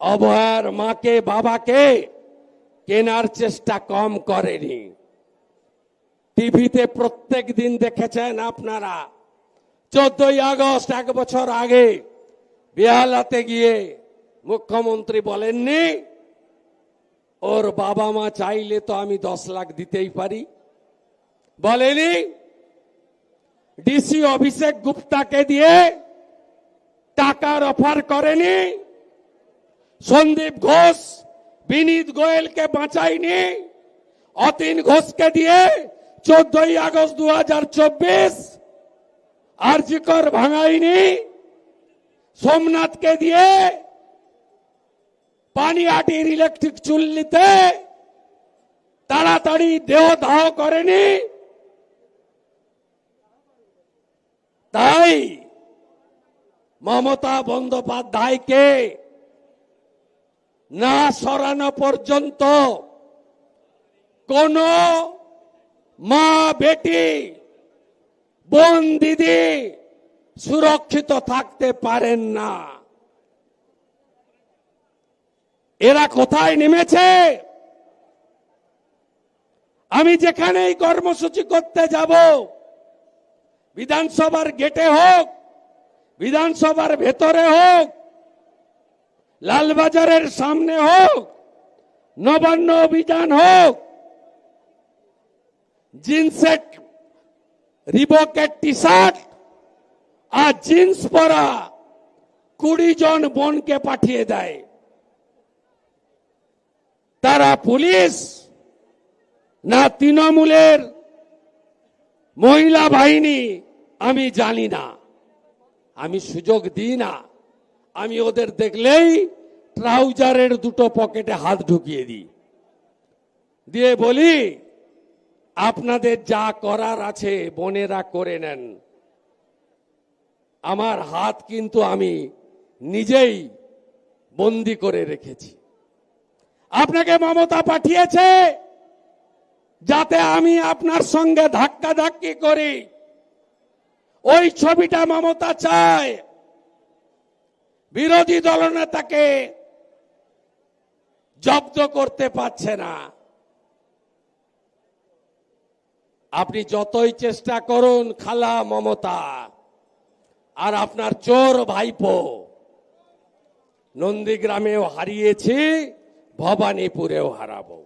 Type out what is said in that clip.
অভয়ার মাকে বাবাকে কেনার চেষ্টা কম করেনি টিভিতে প্রত্যেক দিন দেখেছেন আপনারা চোদ্দই আগস্ট এক বছর আগে বেহালাতে গিয়ে মুখ্যমন্ত্রী বলেননি ওর বাবা মা চাইলে তো আমি দশ লাখ দিতেই পারি বলেনি ডিসি অভিষেক গুপ্তাকে দিয়ে টাকার অফার করেনি সন্দীপ ঘোষ, বিনীত গোয়েলকে বাঁচাইনি অতীন ঘোষকে দিয়ে চোদ্দই আগস্ট দু হাজার চব্বিশ আরজিকর ভাঙাইনি সোমনাথকে দিয়ে পানিহাটির ইলেকট্রিক চুল্লিতে তাড়াতাড়ি দেহ দাহ করেনি। তাই মমতা বন্দ্যোপাধ্যায়কে না সরানো পর্যন্ত কোন মা বেটি, বোন, দিদি সুরক্ষিত থাকতে পারেন না। এরা কোথায় নেমেছে? আমি যেখানেই কর্মসূচি করতে যাব, বিধানসভার গেটে হোক, বিধানসভার ভেতরে হোক লালবাজারের সামনে হোক, নবান্ন অভিযান হোক জিন্সের রিবকের টি শার্ট আর জিন্স পরা কুড়ি জন বোনকে পাঠিয়ে দেয়। তারা পুলিশ না তৃণমূলের মহিলা বাহিনী আমি জানি না। আমি সুযোগ দিই না। আমি ওদের দেখলেই ট্রাউজারের দুটো পকেটে হাত ঢুকিয়ে দিই। দিয়ে বলি, আপনাদের যা করার আছে বোনেরা করে নেন। আমার হাত কিন্তু আমি নিজেই বন্দি করে রেখেছি। আপনাকে মমতা পাঠিয়েছে যাতে আমি আপনার সঙ্গে ধাক্কা ধাক্কি করি। ওই ছবিটা মমতা চায়। বিরোধী দলনেতাকে জব্দ করতে পারছে না। আপনি যতই চেষ্টা করুন, খালা মমতা, আর আপনার চোর ভাইপো, নন্দীগ্রামেও হারিয়েছি, ভবানীপুরেও হারাবো।